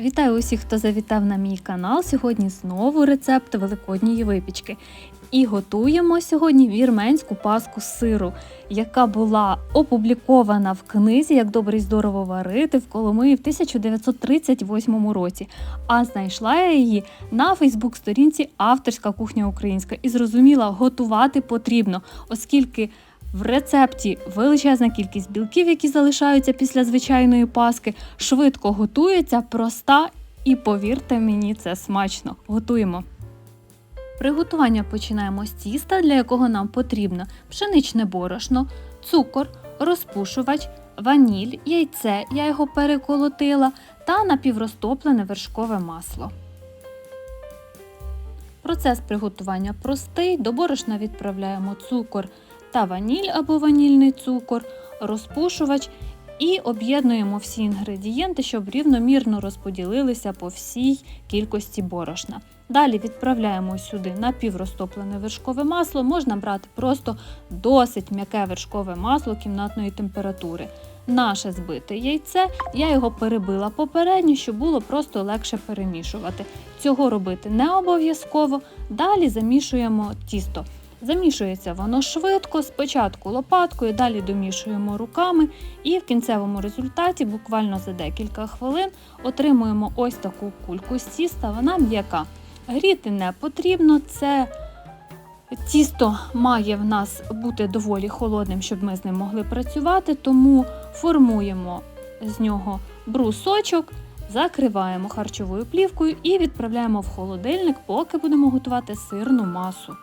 Вітаю усіх, хто завітав на мій канал. Сьогодні знову рецепт великодньої випічки. І готуємо сьогодні вірменську паску сиру, яка була опублікована в книзі Як добре і здорово варити в Коломиї в 1938 році. А знайшла я її на Фейсбук-сторінці Авторська кухня українська і зрозуміла, готувати потрібно, оскільки в рецепті величезна кількість білків, які залишаються після звичайної паски, швидко готується, проста і повірте мені, це смачно. Готуємо. Приготування починаємо з тіста, для якого нам потрібно пшеничне борошно, цукор, розпушувач, ваніль, яйце, я його переколотила, та напіврозтоплене вершкове масло. Процес приготування простий. До борошна відправляємо цукор та ваніль або ванільний цукор, розпушувач і об'єднуємо всі інгредієнти, щоб рівномірно розподілилися по всій кількості борошна. Далі відправляємо сюди напіврозтоплене вершкове масло, можна брати просто досить м'яке вершкове масло кімнатної температури. Наше збите яйце, я його перебила попередньо, щоб було просто легше перемішувати. Цього робити не обов'язково. Далі замішуємо тісто. Замішується воно швидко, спочатку лопаткою, далі домішуємо руками, і в кінцевому результаті, буквально за декілька хвилин, отримуємо ось таку кульку з тіста, вона м'яка. Гріти не потрібно, це тісто має в нас бути доволі холодним, щоб ми з ним могли працювати, тому формуємо з нього брусочок, закриваємо харчовою плівкою і відправляємо в холодильник, поки будемо готувати сирну масу.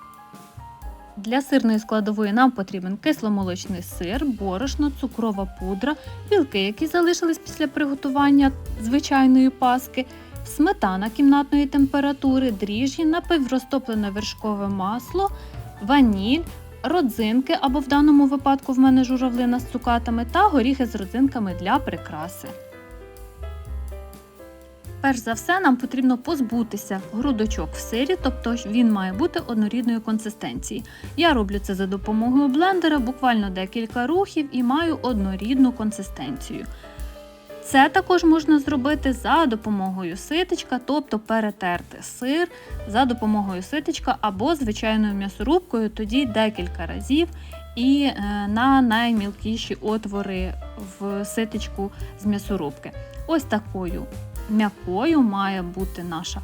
Для сирної складової нам потрібен кисломолочний сир, борошно, цукрова пудра, білки, які залишились після приготування звичайної паски, сметана кімнатної температури, дріжджі, напіврозтоплене вершкове масло, ваніль, родзинки або в даному випадку в мене журавлина з цукатами та горіхи з родзинками для прикраси. Перш за все, нам потрібно позбутися грудочок в сирі, тобто він має бути однорідної консистенції. Я роблю це за допомогою блендера, буквально декілька рухів і маю однорідну консистенцію. Це також можна зробити за допомогою ситечка, тобто перетерти сир за допомогою ситечка або звичайною м'ясорубкою, тоді декілька разів і е, на наймілкіші отвори в ситечку з м'ясорубки. Ось такою м'якою має бути наша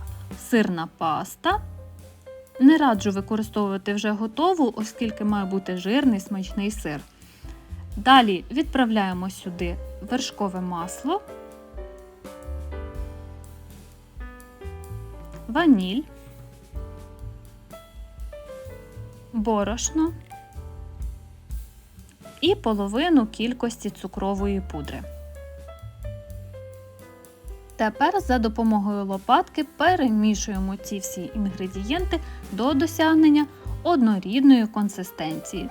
сирна паста. Не раджу використовувати вже готову, оскільки має бути жирний смачний сир. Далі відправляємо сюди вершкове масло, ваніль, борошно і половину кількості цукрової пудри. Тепер за допомогою лопатки перемішуємо ці всі інгредієнти до досягнення однорідної консистенції.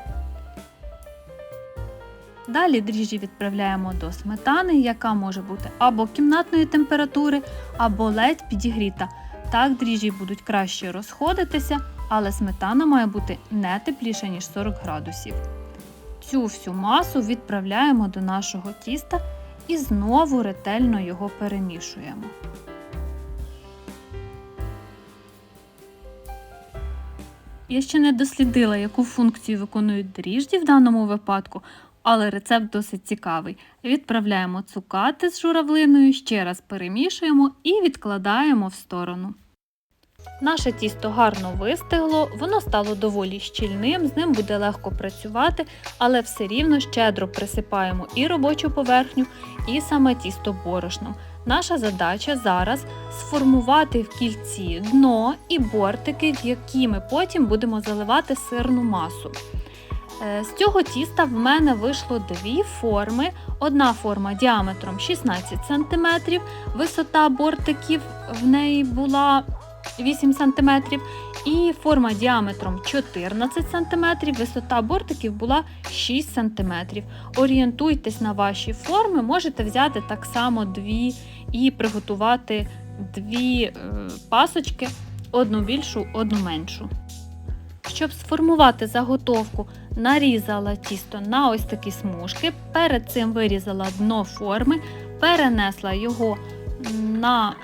Далі дріжджі відправляємо до сметани, яка може бути або кімнатної температури, або ледь підігріта. Так дріжджі будуть краще розходитися, але сметана має бути не тепліша, ніж 40 градусів. Цю всю масу відправляємо до нашого тіста і знову ретельно його перемішуємо. Я ще не дослідила, яку функцію виконують дріжджі в даному випадку, але рецепт досить цікавий. Відправляємо цукати з журавлиною, ще раз перемішуємо і відкладаємо в сторону. Наше тісто гарно вистигло, воно стало доволі щільним, з ним буде легко працювати, але все рівно щедро присипаємо і робочу поверхню, і саме тісто борошном. Наша задача зараз сформувати в кільці дно і бортики, в які ми потім будемо заливати сирну масу. Е, З цього тіста в мене вийшло дві форми. Одна форма діаметром 16 см, висота бортиків в неї була 8 см, і форма діаметром 14 см, висота бортиків була 6 см. Орієнтуйтесь на ваші форми, можете взяти так само дві і приготувати дві е, пасочки, одну більшу, одну меншу. Щоб сформувати заготовку, нарізала тісто на ось такі смужки, перед цим вирізала дно форми, перенесла його на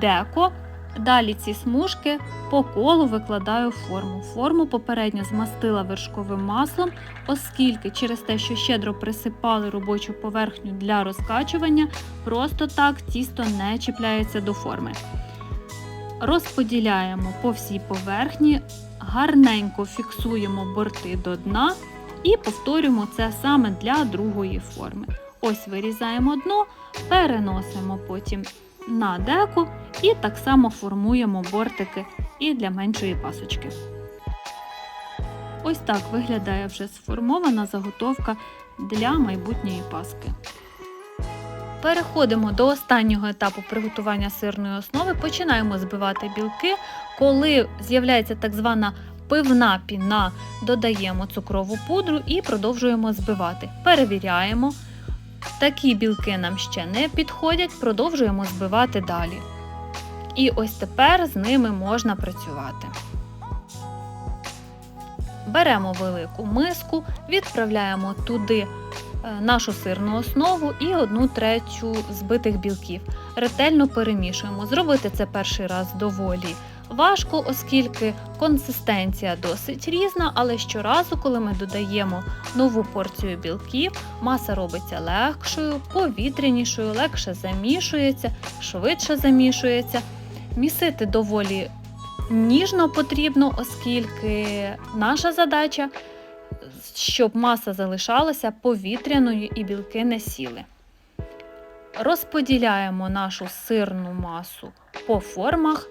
деко. Далі ці смужки по колу викладаю форму. Форму попередньо змастила вершковим маслом, оскільки через те, що щедро присипали робочу поверхню для розкачування, просто так тісто не чіпляється до форми. Розподіляємо по всій поверхні, гарненько фіксуємо борти до дна і повторюємо це саме для другої форми. Ось вирізаємо дно, переносимо потім на деку і так само формуємо бортики і для меншої пасочки. Ось так виглядає вже сформована заготовка для майбутньої паски. Переходимо до останнього етапу приготування сирної основи. Починаємо збивати білки. Коли з'являється так звана пивна піна, додаємо цукрову пудру і продовжуємо збивати. Перевіряємо. Такі білки нам ще не підходять, продовжуємо збивати далі. І ось тепер з ними можна працювати. Беремо велику миску, відправляємо туди е, нашу сирну основу і одну третю збитих білків. Ретельно перемішуємо. Зробити це перший раз доволі важко, оскільки консистенція досить різна, але щоразу, коли ми додаємо нову порцію білків, маса робиться легшою, повітрянішою, легше замішується, швидше замішується. Місити доволі ніжно потрібно, оскільки наша задача, щоб маса залишалася повітряною і білки не сіли. Розподіляємо нашу сирну масу по формах.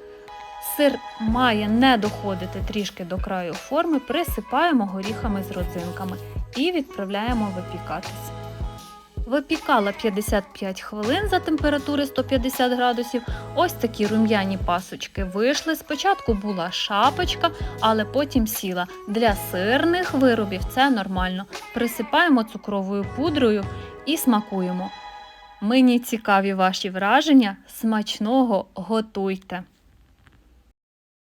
Сир має не доходити трішки до краю форми, присипаємо горіхами з родзинками і відправляємо випікатись. Випікала 55 хвилин за температури 150 градусів. Ось такі рум'яні пасочки вийшли. Спочатку була шапочка, але потім сіла. Для сирних виробів це нормально. Присипаємо цукровою пудрою і смакуємо. Мені цікаві ваші враження. Смачного готуйте!